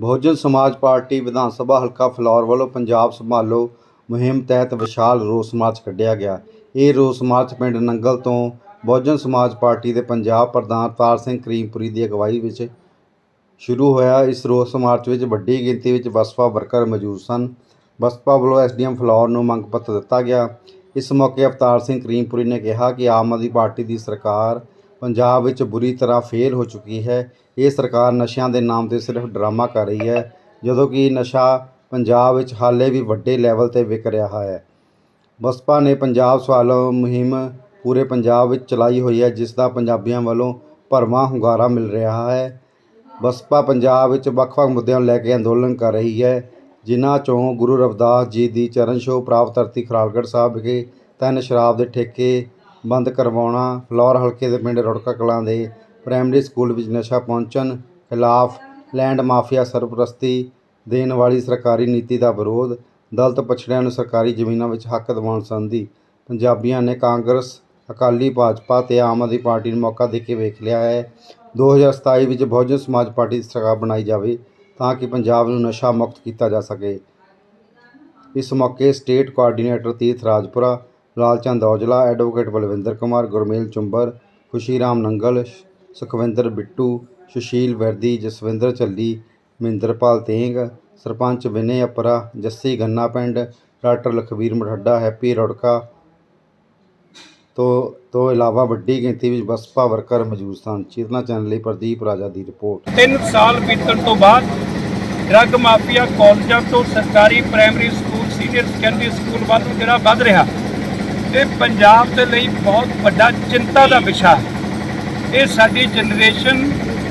ਬਹੁਜਨ ਸਮਾਜ ਪਾਰਟੀ ਵਿਧਾਨ ਸਭਾ ਹਲਕਾ ਫਲੌਰ ਵੱਲੋਂ ਪੰਜਾਬ ਸੰਭਾਲੋ ਮੁਹਿੰਮ ਤਹਿਤ ਵਿਸ਼ਾਲ ਰੋਸ ਮਾਰਚ ਕੱਢਿਆ ਗਿਆ। ਇਹ ਰੋਸ ਮਾਰਚ ਪਿੰਡ ਨੰਗਲ ਤੋਂ ਬਹੁਜਨ ਸਮਾਜ ਪਾਰਟੀ ਦੇ ਪੰਜਾਬ ਪ੍ਰਧਾਨ ਤਾਰ ਸਿੰਘ ਕਰੀਮਪੁਰੀ ਦੀ ਅਗਵਾਈ ਵਿੱਚ ਸ਼ੁਰੂ ਹੋਇਆ। ਇਸ ਰੋਸ ਮਾਰਚ ਵਿੱਚ ਵੱਡੀ ਗਿਣਤੀ ਵਿੱਚ ਬਸਪਾ ਵਰਕਰ ਮੌਜੂਦ ਸਨ। ਬਸਪਾ ਵੱਲੋਂ ਐਸਡੀਐਮ ਫਲੌਰ ਨੂੰ ਮੰਗ ਪੱਤਰ ਦਿੱਤਾ ਗਿਆ। ਇਸ ਮੌਕੇ ਅਵਤਾਰ ਸਿੰਘ ਕਰੀਮਪੁਰੀ ਨੇ ਕਿਹਾ ਕਿ ਆਮ ਆਦਮੀ ਪਾਰਟੀ ਦੀ ਸਰਕਾਰ ਪੰਜਾਬ ਵਿੱਚ ਬੁਰੀ ਤਰ੍ਹਾਂ ਫੇਲ੍ਹ ਹੋ ਚੁੱਕੀ ਹੈ। ਇਹ ਸਰਕਾਰ ਨਸ਼ਿਆਂ ਦੇ ਨਾਮ ਤੇ ਸਿਰਫ ਡਰਾਮਾ ਕਰ ਰਹੀ ਹੈ, ਜਦੋਂ ਕਿ ਨਸ਼ਾ ਪੰਜਾਬ ਵਿੱਚ ਹਾਲੇ ਵੀ ਵੱਡੇ ਲੈਵਲ ਤੇ ਵਿਕ ਰਿਹਾ ਹੈ। ਬਸਪਾ ਨੇ ਪੰਜਾਬ ਸਵਾਲੋ ਮੁਹਿੰਮ ਪੂਰੇ ਪੰਜਾਬ ਵਿੱਚ ਚਲਾਈ ਹੋਈ ਹੈ, ਜਿਸ ਦਾ ਪੰਜਾਬੀਆਂ ਵੱਲੋਂ ਭਰਵਾਂ ਹੁੰਗਾਰਾ ਮਿਲ ਰਿਹਾ ਹੈ। ਬਸਪਾ ਪੰਜਾਬ ਵਿੱਚ ਵੱਖ-ਵੱਖ ਮੁੱਦਿਆਂ ਨੂੰ ਲੈ ਕੇ ਅੰਦੋਲਨ ਕਰ ਰਹੀ ਹੈ, ਜਿਨ੍ਹਾਂ ਚੋਂ ਗੁਰੂ ਰਵਿਦਾਸ ਜੀ ਦੀ ਚਰਨ ਛੋਹ ਪ੍ਰਾਪਤ ਧਰਤੀ ਖਰਾਲਗੜ੍ਹ ਸਾਹਿਬ ਵਿਖੇ ਤਿੰਨ ਸ਼ਰਾਬ ਦੇ ਠੇਕੇ ਬੰਦ ਕਰਵਾਉਣਾ, ਫਲੌਰ ਹਲਕੇ ਦੇ ਪਿੰਡ ਰੁੜਕਾ ਕਲਾਂ ਦੇ ਪ੍ਰਾਇਮਰੀ ਸਕੂਲ ਵਿੱਚ ਨਸ਼ਾ ਪਹੁੰਚਣ ਖਿਲਾਫ ਲੈਂਡ ਮਾਫੀਆ ਸਰਪ੍ਰਸਤੀ ਦੇਣ ਵਾਲੀ ਸਰਕਾਰੀ ਨੀਤੀ ਦਾ ਵਿਰੋਧ, ਦਲਤ ਪਛੜਿਆਂ ਨੂੰ ਸਰਕਾਰੀ ਜ਼ਮੀਨਾਂ ਵਿੱਚ ਹੱਕ ਦਿਵਾਉਣ ਸੰਬੰਧੀ ਪੰਜਾਬੀਆਂ ਨੇ ਕਾਂਗਰਸ, ਅਕਾਲੀ ਭਾਜਪਾ ਤੇ ਆਮ ਆਦਮੀ ਪਾਰਟੀ ਨੂੰ ਮੌਕਾ ਦੇ ਕੇ ਵੇਖ ਲਿਆ ਹੈ। 2027 ਵਿੱਚ ਬਹੁਜਨ ਸਮਾਜ ਪਾਰਟੀ ਦੀ ਸਰਕਾਰ ਬਣਾਈ ਜਾਵੇ ਤਾਂ ਕਿ ਪੰਜਾਬ ਨੂੰ ਨਸ਼ਾ ਮੁਕਤ ਕੀਤਾ ਜਾ ਸਕੇ। ਇਸ ਮੌਕੇ state coordinator Tirath Rajpura Lalchand Aujla advocate Balwinder Kumar, Gurmel Chumbar Khushi Ram Nangal Sukhwinder Bittu, Sushil ਵਰਦੀ, ਜਸਵਿੰਦਰ ਝੱਲੀ, ਮਹਿੰਦਰਪਾਲ ਤੇਂਗ, ਸਰਪੰਚ ਵਿਨੇ ਅਪਰਾ, ਜੱਸੀ ਗੰਨਾ ਪਿੰਡ, ਡਾਕਟਰ ਲਖਵੀਰ ਮਠੱਡਾ, ਹੈਪੀ ਰੁੜਕਾ ਤੋਂ ਤੋਂ ਇਲਾਵਾ ਵੱਡੀ ਗਿਣਤੀ ਵਿੱਚ ਬਸਪਾ ਵਰਕਰ ਮੌਜੂਦ ਸਨ। ਚੇਤਨਾ ਚੈਨਲ ਲਈ ਪ੍ਰਦੀਪ ਰਾਜਾ ਦੀ ਰਿਪੋਰਟ। ਤਿੰਨ ਸਾਲ ਬੀਤਣ ਤੋਂ ਬਾਅਦ ਡਰੱਗ ਮਾਫੀਆ ਕਾਲਜਾਂ ਤੋਂ ਸਰਕਾਰੀ primary school, senior secondary school ਵੱਲ ਜਿਹੜਾ ਵੱਧ ਰਿਹਾ। ਇਹ ਪੰਜਾਬ ਦੇ ਲਈ ਬਹੁਤ ਵੱਡਾ ਚਿੰਤਾ ਦਾ ਵਿਸ਼ਾ ਹੈ। ਇਹ ਸਾਡੀ ਜਨਰੇਸ਼ਨ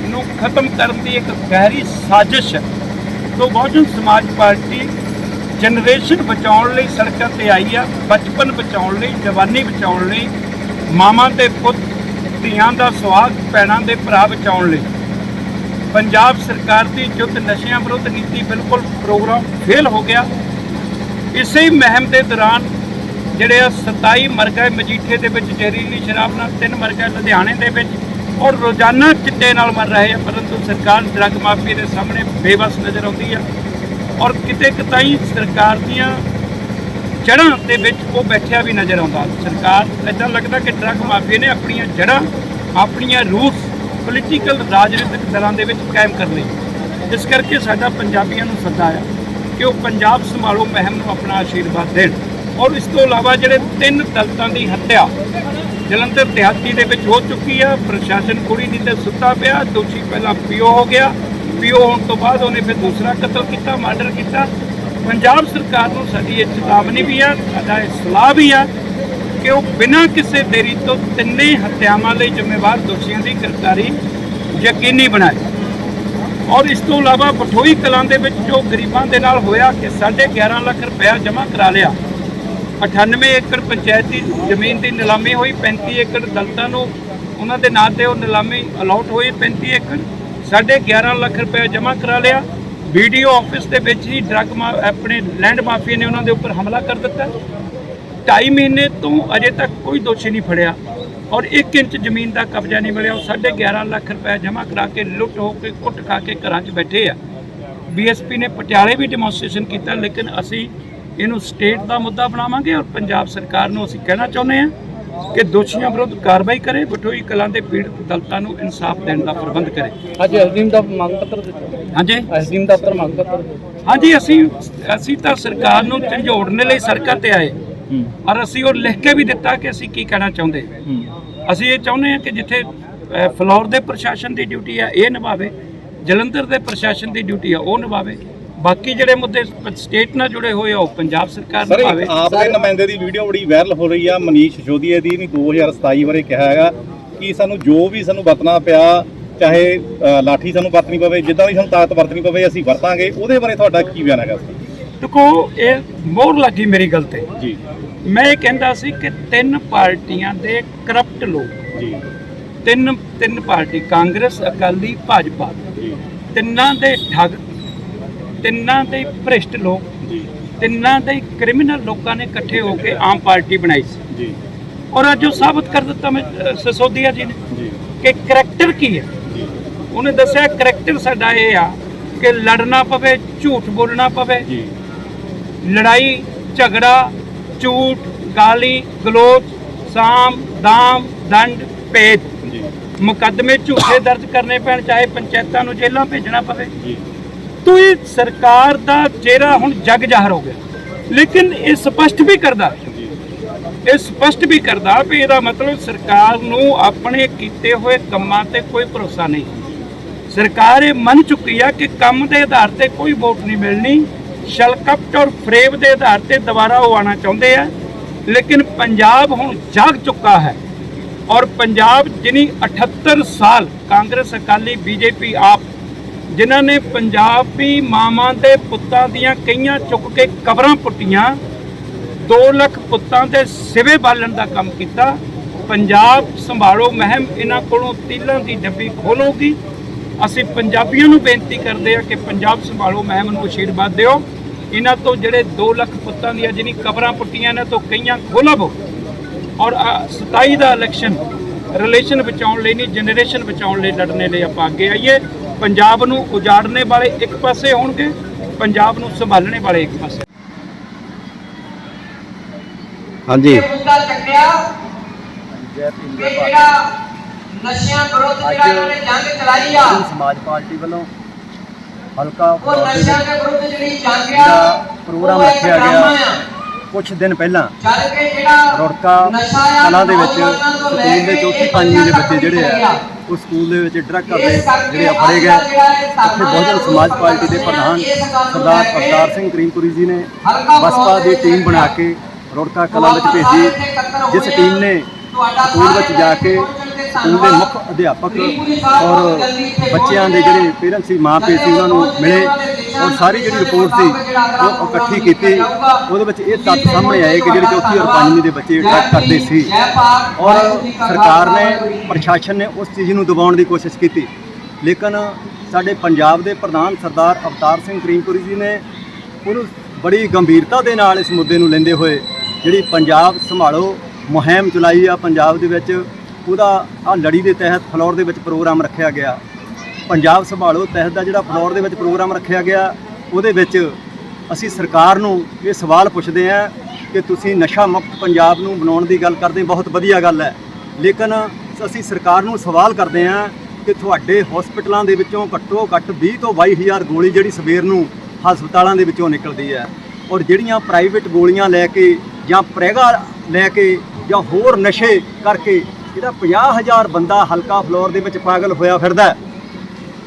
ਨੂੰ ਖਤਮ ਕਰਨ ਦੀ ਇੱਕ ਗਹਿਰੀ ਸਾਜ਼ਿਸ਼ ਹੈ। ਤੋਂ ਬਹੁਜਨ ਸਮਾਜ ਪਾਰਟੀ ਜਨਰੇਸ਼ਨ ਬਚਾਉਣ ਲਈ ਸੜਕਾਂ ਤੇ ਆਈ ਆ, ਬਚਪਨ ਬਚਾਉਣ ਲਈ, ਜਵਾਨੀ ਬਚਾਉਣ ਲਈ, ਮਾਵਾਂ ਤੇ ਪੁੱਤ, ਧੀਆਂ ਦਾ ਸੁਆਗ, ਭੈਣਾਂ ਦੇ ਭਰਾ ਬਚਾਉਣ ਲਈ। ਪੰਜਾਬ ਸਰਕਾਰ ਦੀ ਜੁੱਧ ਨਸ਼ਿਆਂ ਵਿਰੁੱਧ ਨੀਤੀ ਬਿਲਕੁਲ ਪ੍ਰੋਗਰਾਮ ਫੇਲ ਹੋ ਗਿਆ। ਇਸੇ ਹੀ ਮਹਿਮ ਦੇ ਦੌਰਾਨ ਜਿਹੜੇ ਆ 27 ਮਰਗਾ ਮਜੀਠੇ ਦੇ ਵਿੱਚ ਜ਼ਹਿਰੀਲੀ ਸ਼ਰਾਬ ਨਾਲ, ਤਿੰਨ ਮਰ ਲੁਧਿਆਣੇ ਦੇ ਵਿੱਚ, ਔਰ ਰੋਜ਼ਾਨਾ ਚਿੱਟੇ ਨਾਲ ਮਰ ਰਹੇ ਆ, ਪਰੰਤੂ ਸਰਕਾਰ ਡਰੱਗ ਮਾਫੀਆ ਦੇ ਸਾਹਮਣੇ ਬੇਵਸ ਨਜ਼ਰ ਆਉਂਦੀ ਆ। ਔਰ ਕਿਤੇ ਕਿਤਾਈ ਸਰਕਾਰ ਦੀਆਂ ਜੜ੍ਹਾਂ ਦੇ ਵਿੱਚ ਉਹ ਬੈਠਿਆ ਵੀ ਨਜ਼ਰ ਆਉਂਦਾ। ਸਰਕਾਰ, ਇਦਾਂ ਲੱਗਦਾ ਕਿ ਡਰੱਗ ਮਾਫੀਆ ਨੇ ਆਪਣੀਆਂ ਜੜ੍ਹਾਂ, ਆਪਣੀਆਂ ਰੂਟਸ ਪੋਲੀਟੀਕਲ ਰਾਜਨੀਤਿਕ ਦਲਾਂ ਦੇ ਵਿੱਚ ਕਾਇਮ ਕਰ ਲਈ। ਇਸ ਕਰਕੇ ਸਾਡਾ ਪੰਜਾਬੀਆਂ ਨੂੰ ਸੱਦਾ ਆ ਕਿ ਉਹ ਪੰਜਾਬ ਸੰਭਾਲੋ, ਮਹਿਮ ਨੂੰ ਆਪਣਾ ਆਸ਼ੀਰਵਾਦ ਦੇਣ। ਔਰ ਇਸ ਤੋਂ ਇਲਾਵਾ ਜਿਹੜੇ ਤਿੰਨ ਦਲਤਾਂ ਦੀ ਹੱਤਿਆ, ਜਲੰਧਰ ਦਿਹਾਤੀ ਦੇ ਵਿੱਚ ਹੋ ਚੁੱਕੀ ਆ, ਪ੍ਰਸ਼ਾਸਨ ਕੁੜੀ ਦੀ ਤੇ ਸੁੱਤਾ ਪਿਆ, ਦੋਸ਼ੀ ਪਹਿਲਾਂ ਪੀਓ ਹੋ ਗਿਆ, ਪੀਓ ਹੋਣ ਤੋਂ ਬਾਅਦ ਉਹਨੇ ਫਿਰ ਦੂਸਰਾ ਕਤਲ ਕੀਤਾ, ਮਰਡਰ ਕੀਤਾ। ਪੰਜਾਬ ਸਰਕਾਰ ਨੂੰ ਸਾਡੀ ਇਹ ਚੇਤਾਵਨੀ ਵੀ ਆ, ਸਾਡਾ ਇਹ ਸਲਾਹ ਵੀ ਆ ਕਿ ਉਹ ਬਿਨਾਂ ਕਿਸੇ ਦੇਰੀ ਤੋਂ ਤਿੰਨੇ ਹੱਤਿਆਵਾਂ ਲਈ ਜ਼ਿੰਮੇਵਾਰ ਦੋਸ਼ੀਆਂ ਦੀ ਗ੍ਰਿਫਤਾਰੀ ਯਕੀਨੀ ਬਣਾਏ। ਔਰ ਇਸ ਤੋਂ ਇਲਾਵਾ ਪਠੋਈ ਕਲਾਂ ਦੇ ਵਿੱਚ ਜੋ ਗਰੀਬਾਂ ਦੇ ਨਾਲ ਹੋਇਆ ਕਿ 11.5 ਲੱਖ ਰੁਪਇਆ ਜਮ੍ਹਾਂ ਕਰਾ ਲਿਆ 98 ਏਕੜ ਪੰਚਾਇਤੀ ਜ਼ਮੀਨ ਦੀ ਨਿਲਾਮੀ ਹੋਈ 35 ਏਕੜ ਦਲਤਾਂ ਨੂੰ ਉਹਨਾਂ ਦੇ ਨਾਂ ਤੇ ਉਹ ਨਿਲਾਮੀ ਅਲਾਟ ਹੋਈ 35 ਏਕੜ। 11.5 ਲੱਖ ਰੁਪਏ ਜਮ੍ਹਾਂ ਕਰਾ ਲਿਆ। ਵੀਡੀਓ ਆਫਿਸ ਦੇ ਵਿੱਚ ਹੀ ਡਰੱਗ ਮਾ, ਆਪਣੇ ਲੈਂਡ ਮਾਫੀਆ ਨੇ ਉਹਨਾਂ ਦੇ ਉੱਪਰ ਹਮਲਾ ਕਰ ਦਿੱਤਾ। ਢਾਈ ਮਹੀਨੇ ਤੋਂ ਅਜੇ ਤੱਕ ਕੋਈ ਦੋਸ਼ੀ ਨਹੀਂ ਫੜਿਆ ਔਰ 1 ਇੰਚ ਜ਼ਮੀਨ ਦਾ ਕਬਜ਼ਾ ਨਹੀਂ ਮਿਲਿਆ। ਉਹ 11.5 ਲੱਖ ਰੁਪਏ ਜਮ੍ਹਾਂ ਕਰਾ ਕੇ ਲੁੱਟ ਹੋ ਕੇ ਕੁੱਟ ਖਾ ਕੇ ਘਰਾਂ 'ਚ ਬੈਠੇ ਆ। ਬੀਐਸਪੀ ਨੇ ਪਟਿਆਲੇ ਵੀ ਡੈਮੋਨਸਟ੍ਰੇਸ਼ਨ ਕੀਤਾ, ਲੇਕਿਨ ਅਸੀਂ ਇਹਨੂੰ ਸਟੇਟ ਦਾ ਮੁੱਦਾ ਬਣਾਵਾਂਗੇ ਔਰ ਪੰਜਾਬ ਸਰਕਾਰ ਨੂੰ ਅਸੀਂ ਕਹਿਣਾ ਚਾਹੁੰਦੇ ਹਾਂ ਕਿ ਦੋਸ਼ੀਆਂ ਵਿਰੁੱਧ ਕਾਰਵਾਈ ਕਰੇ ਬਟੋਈ ਕਲਾਂ ਦੇ ਪੀੜਤ ਦਲਤਾਂ ਨੂੰ ਇਨਸਾਫ ਦੇਣ ਦਾ ਪ੍ਰਬੰਧ ਕਰੇ। ਅੱਜ ਐਸਡੀਐਮ ਦਾ ਮੰਗ ਪੱਤਰ ਦਿੱਤਾ। ਹਾਂਜੀ? ਐਸਡੀਐਮ ਦਫ਼ਤਰ ਮੰਗ ਪੱਤਰ ਹਾਂਜੀ ਅਸੀਂ ਅਸੀਂ ਤਾਂ ਸਰਕਾਰ ਨੂੰ ਝੰਜੋੜਨ ਲਈ ਸੜਕਾਂ ਤੇ ਆਏ। ਹੂੰ। ਔਰ ਅਸੀਂ ਉਹ ਲਿਖ ਕੇ ਵੀ ਦਿੱਤਾ ਕਿ ਅਸੀਂ ਕੀ ਕਹਿਣਾ ਚਾਹੁੰਦੇ। ਹੂੰ। ਅਸੀਂ ਇਹ ਚਾਹੁੰਦੇ ਹਾਂ ਕਿ ਜਿੱਥੇ ਫਲੋਰ ਦੇ ਪ੍ਰਸ਼ਾਸਨ ਦੀ ਡਿਊਟੀ ਆ ਇਹ ਨਿਭਾਵੇ। ਜਲੰਧਰ ਦੇ ਪ੍ਰਸ਼ਾਸਨ ਦੀ ਡਿਊਟੀ ਆ ਉਹ ਨਿਭਾਵੇ। ਬਾਕੀ ਜਿਹੜੇ ਮੁੱਦੇ ਸਟੇਟ ਨਾਲ ਜੁੜੇ ਹੋਏ ਆ ਉਹ ਪੰਜਾਬ ਸਰਕਾਰ ਸਰ ਨਿਭਾਵੇ ਇੱਕ ਆਪ ਦੇ ਨੁਮਾਇੰਦੇ ਦੀ ਵੀਡੀਓ ਬੜੀ ਵਾਇਰਲ ਹੋ ਰਹੀ ਆ ਮਨੀਸ਼ ਸਿਸੋਦੀਆ ਦੀ ਨੇ 2027 ਬਾਰੇ ਕਿਹਾ ਹੈਗਾ ਕਿ ਸਾਨੂੰ ਜੋ ਵੀ ਸਾਨੂੰ ਵਰਤਣਾ ਪਿਆ ਚਾਹੇ ਲਾਠੀ ਸਾਨੂੰ ਵਰਤਣੀ ਪਵੇ ਜਿੱਦਾਂ ਵੀ ਸਾਨੂੰ ਤਾਕਤ ਵਰਤਣੀ ਪਵੇ ਅਸੀਂ ਵਰਤਾਂਗੇ। ਉਹਦੇ ਬਾਰੇ ਤੁਹਾਡਾ ਕੀ ਬਿਆਨ ਹੈਗਾ? ਦੇਖੋ ਇਹ ਮੋਹਰ ਲੱਗੀ ਮੇਰੀ ਗੱਲ ਤੇ। ਜੀ। ਮੈਂ ਇਹ ਕਹਿੰਦਾ ਸੀ ਕਿ ਤਿੰਨ ਪਾਰਟੀਆਂ ਦੇ ਕਰਪਟ ਲੋਕ ਜੀ। ਤਿੰਨ ਤਿੰਨ ਪਾਰਟੀ ਕਾਂਗਰਸ ਅਕਾਲੀ ਭਾਜਪਾ ਜੀ। ਤਿੰਨਾਂ ਦੇ ਠੱਗ ਤਿੰਨਾਂ ਦੇ ਭ੍ਰਿਸ਼ਟ ਲੋਕ ਜੀ। ਤਿੰਨਾਂ ਦੇ ਕ੍ਰਿਮੀਨਲ ਲੋਕਾਂ ਨੇ ਇਕੱਠੇ ਹੋ ਕੇ ਆਮ ਪਾਰਟੀ ਬਣਾਈ ਸੀ। ਜੀ। ਔਰ ਅੱਜ ਉਹ ਸਾਬਤ ਕਰ ਦਿੱਤਾ ਸਿਸੋਦੀਆ ਜੀ ਨੇ ਜੀ। ਕਿ ਕਰੈਕਟਰ ਕੀ ਹੈ? ਜੀ। ਉਹਨੇ ਦੱਸਿਆ ਕਰੈਕਟਰ ਸਾਡਾ ਇਹ ਆ ਕਿ ਲੜਨਾ ਪਵੇ ਝੂਠ ਬੋਲਣਾ ਪਵੇ। ਜੀ। ਲੜਾਈ ਝਗੜਾ ਝੂਠ ਗਾਲੀ ਗਲੋਚ ਸਾਮ ਦਾਮ ਦੰਡ ਭੇਦ ਜੀ। ਮੁਕੱਦਮੇ ਝੂਠੇ ਦਰਜ ਕਰਨੇ ਪੈਣ ਚਾਹੇ ਪੰਚਾਇਤਾਂ ਨੂੰ ਜੇਲ੍ਹਾਂ ਭੇਜਣਾ ਪਵੇ। ਜੀ। ਤੋ ਸਰਕਾਰ ਦਾ ਚਿਹਰਾ ਹੁਣ ਜਗ ਜ਼ਾਹਰ ਹੋ ਗਿਆ। ਲੇਕਿਨ ਇਹ ਸਪਸ਼ਟ ਵੀ ਕਰਦਾ, ਇਹ ਸਪਸ਼ਟ ਵੀ ਕਰਦਾ ਵੀ ਇਹਦਾ ਮਤਲਬ ਸਰਕਾਰ ਨੂੰ ਆਪਣੇ ਕੀਤੇ ਹੋਏ ਕੰਮਾਂ ਤੇ ਕੋਈ ਭਰੋਸਾ ਨਹੀਂ। ਸਰਕਾਰ ਇਹ ਮੰਨ ਚੁੱਕੀ ਆ ਕਿ ਕੰਮ ਦੇ ਆਧਾਰ ਤੇ ਕੋਈ ਵੋਟ ਨਹੀਂ ਮਿਲਣੀ ਸ਼ਲਕਪਟ ਔਰ ਫਰੇਬ ਦੇ ਆਧਾਰ ਤੇ ਦੁਬਾਰਾ ਉਹ ਆਉਣਾ ਚਾਹੁੰਦੇ ਆ। ਲੇਕਿਨ ਪੰਜਾਬ ਹੁਣ ਜਾਗ ਚੁੱਕਾ ਹੈ ਔਰ ਪੰਜਾਬ ਜਿਨੀ 78 ਸਾਲ ਕਾਂਗਰਸ, ਅਕਾਲੀ, ਬੀਜੇਪੀ ਆਪ ਜਿਨ੍ਹਾਂ ਨੇ ਪੰਜਾਬੀ ਮਾਵਾਂ ਦੇ ਪੁੱਤਾਂ ਦੀਆਂ ਕਈਆਂ ਚੁੱਕ ਕੇ ਕਬਰਾਂ ਪੁੱਟੀਆਂ 2 ਲੱਖ ਪੁੱਤਾਂ ਦੇ ਸਿਵੇ ਬਾਲਣ ਦਾ ਕੰਮ ਕੀਤਾ। ਪੰਜਾਬ ਸੰਭਾਲੋ ਮਹਿਮ ਇਹਨਾਂ ਕੋਲੋਂ ਤੀਲਾਂ ਦੀ ਡੱਬੀ ਖੋਲੋਗੀ। ਅਸੀਂ ਪੰਜਾਬੀਆਂ ਨੂੰ ਬੇਨਤੀ ਕਰਦੇ ਆ ਕਿ ਪੰਜਾਬ ਸੰਭਾਲੋ ਮਹਿਮ ਨੂੰ ਅਸ਼ੀਰਵਾਦ ਦਿਓ। ਇਹਨਾਂ ਤੋਂ ਜਿਹੜੇ 2 ਲੱਖ ਪੁੱਤਾਂ ਦੀਆਂ ਜਿਹਨੀ ਕਬਰਾਂ ਪੁੱਟੀਆਂ ਨੇ, ਤੋਂ ਕਈਆਂ ਖੋਲਵੋ। ਔਰ ਆਹ 27 ਦਾ ਇਲੈਕਸ਼ਨ ਰਿਲੇਸ਼ਨ ਬਚਾਉਣ ਲਈ ਨਹੀਂ ਜਨਰੇਸ਼ਨ ਬਚਾਉਣ ਲਈ ਲੜਨੇ ਲਈ ਆਪਾਂ ਅੱਗੇ ਆਈਏ। ਪੰਜਾਬ ਨੂੰ ਉਜਾੜਨੇ ਵਾਲੇ ਇੱਕ ਪਾਸੇ ਹੋਣਗੇ ਪੰਜਾਬ ਨੂੰ ਸੰਭਾਲਣੇ ਵਾਲੇ ਇੱਕ ਪਾਸੇ। ਹਾਂਜੀ। ਇਹ ਮੁੱਦਾ ਚੱਕਿਆ। ਕਿ ਜਿਹੜਾ ਨਸ਼ਿਆਂ ਵਿਰੁੱਧ ਜਿਹੜਾ ਇਹਨਾਂ ਨੇ ਜੰਗ ਚਲਾਈ ਆ ਸਮਾਜ ਪਾਰਟੀ ਵੱਲੋਂ ਹਲਕਾ ਉਹ ਫਲੋਰ ਦੇ ਨਸ਼ਿਆਂ ਵਿੱਚ ਦੇ ਵਿਰੁੱਧ ਜਿਹੜੀ ਜੰਗ ਆ ਜਿਹੜਾ ਪ੍ਰੋਗਰਾਮ ਰੱਖਿਆ ਗਿਆ। ਕੁਝ ਦਿਨ ਪਹਿਲਾਂ ਚੱਲ ਕੇ ਜਿਹੜਾ ਰੁੜਕਾ ਨਸ਼ਾ ਆ ਕਲਾਂ ਦੇ ਵਿੱਚ ਸਕੂਲ ਦੇ ਚੌਥੀ ਪੰਜਵੀਂ ਦੇ ਬੱਚੇ ਜਿਹੜੇ ਆ ਉਹ ਸਕੂਲ ਦੇ ਵਿੱਚ ਡਰੱਗ ਕਰਦੇ ਜਿਹੜੇ ਫੜੇ ਗਏ ਉੱਥੇ ਬਹੁਜਨ ਸਮਾਜ ਪਾਰਟੀ ਦੇ ਪ੍ਰਧਾਨ ਸਰਦਾਰ ਅਵਤਾਰ ਸਿੰਘ ਕਰੀਮਪੁਰੀ ਜੀ ਨੇ ਬਸਪਾ ਦੀ ਟੀਮ ਬਣਾ ਕੇ ਰੁੜਕਾ ਕਲਾਂ ਵਿੱਚ ਭੇਜੀ ਜਿਸ। ਟੀਮ ਨੇ ਸਕੂਲ ਵਿੱਚ ਜਾ ਕੇ ਸਕੂਲ ਦੇ। ਮੁੱਖ ਅਧਿਆਪਕ ਔਰ ਬੱਚਿਆਂ ਦੇ ਜਿਹੜੇ ਪੇਰੈਂਟਸ ਸੀ ਮਾਪੇ ਸੀ ਉਹਨਾਂ ਨੂੰ ਮਿਲੇ ਉਹ ਸਾਰੀ ਜਿਹੜੀ ਰਿਪੋਰਟ ਸੀ, ਉਹ ਇਕੱਠੀ ਕੀਤੀ। ਉਹਦੇ ਵਿੱਚ ਇਹ ਤੱਥ ਸਾਹਮਣੇ ਆਏ ਕਿ ਜਿਹੜੇ ਚੌਥੀ ਔਰ ਪੰਜਵੀਂ ਦੇ ਬੱਚੇ ਡਰੱਗ ਕਰਦੇ ਸੀ। ਔਰ ਸਰਕਾਰ ਨੇ, ਪ੍ਰਸ਼ਾਸਨ ਨੇ ਉਸ ਚੀਜ਼ ਨੂੰ ਦਬਾਉਣ ਦੀ ਕੋਸ਼ਿਸ਼ ਕੀਤੀ। ਲੇਕਿਨ ਸਾਡੇ ਪੰਜਾਬ ਦੇ ਪ੍ਰਧਾਨ ਸਰਦਾਰ ਅਵਤਾਰ ਸਿੰਘ ਕਰੀਮਪੁਰੀ ਜੀ ਨੇ ਉਹਨੂੰ ਬੜੀ ਗੰਭੀਰਤਾ ਦੇ ਨਾਲ ਇਸ ਮੁੱਦੇ ਨੂੰ ਲੈਂਦੇ ਹੋਏ ਜਿਹੜੀ ਪੰਜਾਬ ਸੰਭਾਲੋ ਮੁਹਿੰਮ ਚਲਾਈ ਆ, ਪੰਜਾਬ ਦੇ ਵਿੱਚ ਉਹਦਾ ਆ ਲੜੀ ਦੇ ਤਹਿਤ ਫਲੋਰ ਦੇ ਵਿੱਚ ਪ੍ਰੋਗਰਾਮ ਰੱਖਿਆ ਗਿਆ। ਪੰਜਾਬ ਸੰਭਾਲੋ ਤਹਿਤ ਦਾ ਜਿਹੜਾ ਫਲੋਰ ਦੇ ਵਿੱਚ ਪ੍ਰੋਗਰਾਮ ਰੱਖਿਆ ਗਿਆ, ਉਹਦੇ ਵਿੱਚ ਅਸੀਂ ਸਰਕਾਰ ਨੂੰ ਇਹ ਸਵਾਲ ਪੁੱਛਦੇ ਹਾਂ ਕਿ ਤੁਸੀਂ ਨਸ਼ਾ ਮੁਕਤ ਪੰਜਾਬ ਨੂੰ ਬਣਾਉਣ ਦੀ ਗੱਲ ਕਰਦੇ, ਬਹੁਤ ਵਧੀਆ ਗੱਲ ਹੈ। ਲੇਕਿਨ ਅਸੀਂ ਸਰਕਾਰ ਨੂੰ ਸਵਾਲ ਕਰਦੇ ਹਾਂ ਕਿ ਤੁਹਾਡੇ ਹਸਪਤਾਲਾਂ ਦੇ ਵਿੱਚੋਂ ਘੱਟੋ ਘੱਟ 20 ਤੋਂ 22000 ਗੋਲੀ ਜਿਹੜੀ ਸਵੇਰ ਨੂੰ ਹਸਪਤਾਲਾਂ ਦੇ ਵਿੱਚੋਂ ਨਿਕਲਦੀ ਹੈ ਔਰ ਜਿਹੜੀਆਂ ਪ੍ਰਾਈਵੇਟ ਗੋਲੀਆਂ ਲੈ ਕੇ ਜਾਂ ਪ੍ਰੈਗਾ ਲੈ ਕੇ ਜਾਂ ਹੋਰ ਨਸ਼ੇ ਕਰਕੇ ਜਿਹੜਾ 50000 ਬੰਦਾ ਹਲਕਾ ਫਲੋਰ ਦੇ ਵਿੱਚ ਪਾਗਲ ਹੋਇਆ ਫਿਰਦਾ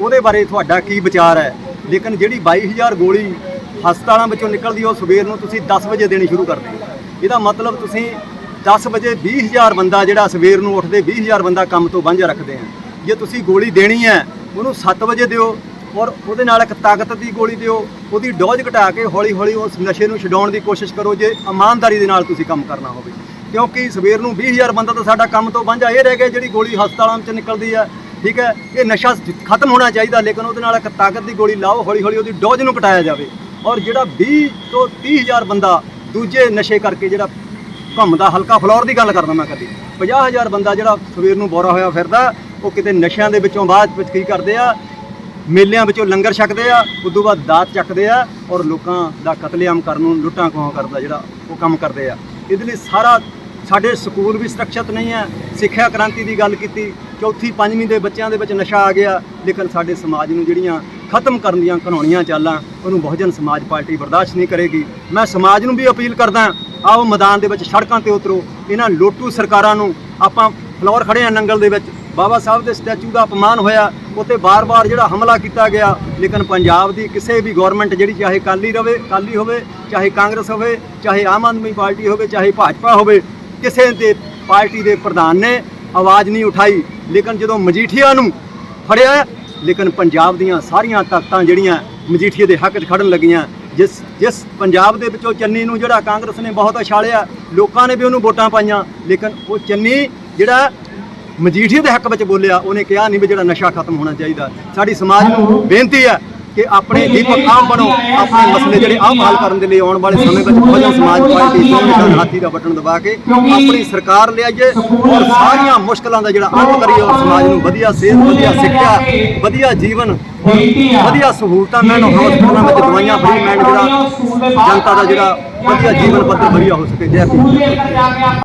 ਉਹਦੇ ਬਾਰੇ ਤੁਹਾਡਾ ਕੀ ਵਿਚਾਰ ਹੈ? ਲੇਕਿਨ ਜਿਹੜੀ 22000 ਗੋਲੀ ਹਸਪਤਾਲਾਂ ਵਿੱਚੋਂ ਨਿਕਲਦੀ ਉਹ ਸਵੇਰ ਨੂੰ ਤੁਸੀਂ 10 ਵਜੇ ਦੇਣੀ ਸ਼ੁਰੂ ਕਰਦੇ ਹੋ। ਇਹਦਾ ਮਤਲਬ ਤੁਸੀਂ 10 ਵਜੇ 20000 ਬੰਦਾ ਜਿਹੜਾ ਸਵੇਰ ਨੂੰ ਉੱਠਦੇ 20000 ਬੰਦਾ ਕੰਮ ਤੋਂ ਵਾਂਝਾ ਰੱਖਦੇ ਆ। ਜੇ ਤੁਸੀਂ ਗੋਲੀ ਦੇਣੀ ਹੈ, ਉਹਨੂੰ 7 ਵਜੇ ਦਿਓ ਔਰ ਉਹਦੇ ਨਾਲ ਇੱਕ ਤਾਕਤ ਦੀ ਗੋਲੀ ਦਿਓ, ਉਹਦੀ ਡੋਜ਼ ਘਟਾ ਕੇ ਹੌਲੀ ਹੌਲੀ ਉਸ ਨਸ਼ੇ ਨੂੰ ਛਡਾਉਣ ਦੀ ਕੋਸ਼ਿਸ਼ ਕਰੋ ਜੇ ਇਮਾਨਦਾਰੀ ਦੇ ਨਾਲ ਤੁਸੀਂ ਕੰਮ ਕਰਨਾ ਹੋਵੇ। ਕਿਉਂਕਿ ਸਵੇਰ ਨੂੰ 20000 ਬੰਦਾ ਤਾਂ ਸਾਡਾ ਕੰਮ ਤੋਂ ਵਾਂਝਾ ਇਹ ਰਹਿ ਗਿਆ ਜਿਹੜੀ ਗੋਲੀ ਹਸਪਤਾਲਾਂ ਵਿੱਚ ਨਿਕਲਦੀ ਆ ਠੀਕ ਹੈ? ਇਹ ਨਸ਼ਾ ਖਤਮ ਹੋਣਾ ਚਾਹੀਦਾ, ਲੇਕਿਨ ਉਹਦੇ ਨਾਲ ਇੱਕ ਤਾਕਤ ਦੀ ਗੋਲੀ ਲਾਓ ਹੌਲੀ ਹੌਲੀ ਉਹਦੀ ਡੋਜ਼ ਨੂੰ ਘਟਾਇਆ ਜਾਵੇ। ਔਰ ਜਿਹੜਾ 20 ਤੋਂ 30000 ਬੰਦਾ ਦੂਜੇ ਨਸ਼ੇ ਕਰਕੇ ਜਿਹੜਾ ਘੁੰਮਦਾ ਹਲਕਾ ਫਲੋਰ ਦੀ ਗੱਲ ਕਰਦਾ ਮੈਂ ਕਦੀ। 50000 ਬੰਦਾ ਜਿਹੜਾ ਸਵੇਰ ਨੂੰ ਬੋਰਾ ਹੋਇਆ ਫਿਰਦਾ, ਉਹ ਕਿਤੇ ਨਸ਼ਿਆਂ ਦੇ ਵਿੱਚੋਂ ਬਾਅਦ ਵਿੱਚ ਕੀ ਕਰਦੇ ਆ? ਮੇਲਿਆਂ ਵਿੱਚੋਂ ਲੰਗਰ ਛਕਦੇ ਆ, ਉਦੋਂ ਬਾਅਦ ਦਾਤ ਚੱਕਦੇ ਆ ਔਰ ਲੋਕਾਂ ਦਾ ਕਤਲੇਆਮ ਕਰਨ ਨੂੰ ਲੁੱਟਾਂ ਖੋਹਾਂ ਕਰਦਾ ਜਿਹੜਾ ਉਹ ਕੰਮ ਕਰਦੇ ਆ। ਇਹਦੇ ਲਈ ਸਾਰਾ ਸਾਡੇ ਸਕੂਲ ਵੀ ਸੁਰੱਖਿਅਤ ਨਹੀਂ ਹੈ, ਸਿੱਖਿਆ ਕ੍ਰਾਂਤੀ ਦੀ ਗੱਲ ਕੀਤੀ ਚੌਥੀ ਪੰਜਵੀਂ ਦੇ ਬੱਚਿਆਂ ਦੇ ਵਿੱਚ ਨਸ਼ਾ ਆ ਗਿਆ, ਲੇਕਿਨ ਸਾਡੇ ਸਮਾਜ ਨੂੰ ਜਿਹੜੀਆਂ ਖਤਮ ਕਰਨ ਦੀਆਂ ਘਿਨਾਉਣੀਆਂ ਚਾਲਾਂ, ਉਹਨੂੰ ਬਹੁਜਨ ਸਮਾਜ ਪਾਰਟੀ ਬਰਦਾਸ਼ਤ ਨਹੀਂ ਕਰੇਗੀ। ਮੈਂ ਸਮਾਜ ਨੂੰ ਵੀ ਅਪੀਲ ਕਰਦਾ, ਆਓ ਮੈਦਾਨ ਦੇ ਵਿੱਚ ਸੜਕਾਂ ਤੇ ਉਤਰੋ, ਇਹਨਾਂ ਲੋਟੂ ਸਰਕਾਰਾਂ ਨੂੰ ਆਪਾਂ ਫਲੋਰ ਖੜੇ ਆ ਨੰਗਲ ਦੇ ਵਿੱਚ, ਬਾਬਾ ਸਾਹਿਬ ਦੇ ਸਟੈਚੂ ਦਾ ਅਪਮਾਨ ਹੋਇਆ ਉੱਤੇ ਬਾਰ-ਬਾਰ ਜਿਹੜਾ ਹਮਲਾ ਕੀਤਾ ਗਿਆ, ਲੇਕਿਨ ਪੰਜਾਬ ਦੀ ਕਿਸੇ ਵੀ ਗਵਰਨਮੈਂਟ ਜਿਹੜੀ ਚਾਹੇ ਕਾਲੀ ਰਵੇ ਕਾਲੀ ਹੋਵੇ, ਚਾਹੇ ਕਾਂਗਰਸ ਹੋਵੇ, ਚਾਹੇ ਆਮ ਆਦਮੀ ਪਾਰਟੀ ਹੋਵੇ, ਚਾਹੇ ਭਾਜਪਾ ਹੋਵੇ, ਕਿਸੇ ਦੇ ਪਾਰਟੀ ਦੇ ਪ੍ਰਧਾਨ ਨੇ ਆਵਾਜ਼ ਨਹੀਂ ਉਠਾਈ। ਲੇਕਿਨ ਜਦੋਂ ਮਜੀਠੀਆ ਨੂੰ ਫੜਿਆ ਲੇਕਿਨ ਪੰਜਾਬ ਦੀਆਂ ਸਾਰੀਆਂ ਤਾਕਤਾਂ ਜਿਹੜੀਆਂ ਮਜੀਠੀਏ ਦੇ ਹੱਕ 'ਚ ਖੜਨ ਲੱਗੀਆਂ ਜਿਸ ਜਿਸ ਪੰਜਾਬ ਦੇ ਵਿੱਚੋਂ ਚੰਨੀ ਨੂੰ ਜਿਹੜਾ ਕਾਂਗਰਸ ਨੇ ਬਹੁਤ ਅਛਾਲਿਆ ਲੋਕਾਂ ਨੇ ਵੀ ਉਹਨੂੰ ਵੋਟਾਂ ਪਾਈਆਂ। ਲੇਕਿਨ ਉਹ ਚੰਨੀ ਜਿਹੜਾ ਮਜੀਠੀਏ ਦੇ ਹੱਕ ਵਿੱਚ ਬੋਲਿਆ ਉਹਨੇ ਕਿਹਾ ਨਹੀਂ ਵੀ ਜਿਹੜਾ ਨਸ਼ਾ ਖਤਮ ਹੋਣਾ ਚਾਹੀਦਾ। ਸਾਡੀ ਸਮਾਜ ਨੂੰ ਬੇਨਤੀ ਹੈ ਕਿ ਆਪਣੇ ਦੀਪਕ ਆਪ ਬਣੋ, ਆਪਣੇ ਮਸਲੇ ਜਿਹੜੇ ਆਪ ਹੱਲ ਕਰਨ ਦੇ ਲਈ ਆਉਣ ਵਾਲੇ ਸਮੇਂ ਵਿੱਚ ਬਹੁਜਨ ਸਮਾਜ ਪਾਰਟੀ ਦੋਵੇਂ ਹਾਥੀ ਦਾ ਬਟਨ ਦਬਾ ਕੇ ਆਪਣੀ ਸਰਕਾਰ ਲਿਆਈਏ ਔਰ ਸਾਰੀਆਂ ਮੁਸ਼ਕਲਾਂ ਦਾ ਜਿਹੜਾ ਅੰਤ ਕਰੀਏ ਔਰ ਸਮਾਜ ਨੂੰ ਵਧੀਆ ਸਿਹਤ, ਵਧੀਆ ਸਿੱਖਿਆ, ਵਧੀਆ ਜੀਵਨ, ਵਧੀਆ ਸਹੂਲਤਾਂ ਮਿਲਣ ਹਸਪਤਾਲਾਂ ਵਿੱਚ ਦਵਾਈਆਂ ਫਰੀ ਮਿਲਣ, ਜਿਹੜਾ ਜਨਤਾ ਦਾ ਜਿਹੜਾ ਵਧੀਆ ਜੀਵਨ ਪੱਧਰ ਵਧੀਆ ਹੋ ਸਕੇ। ਜੈ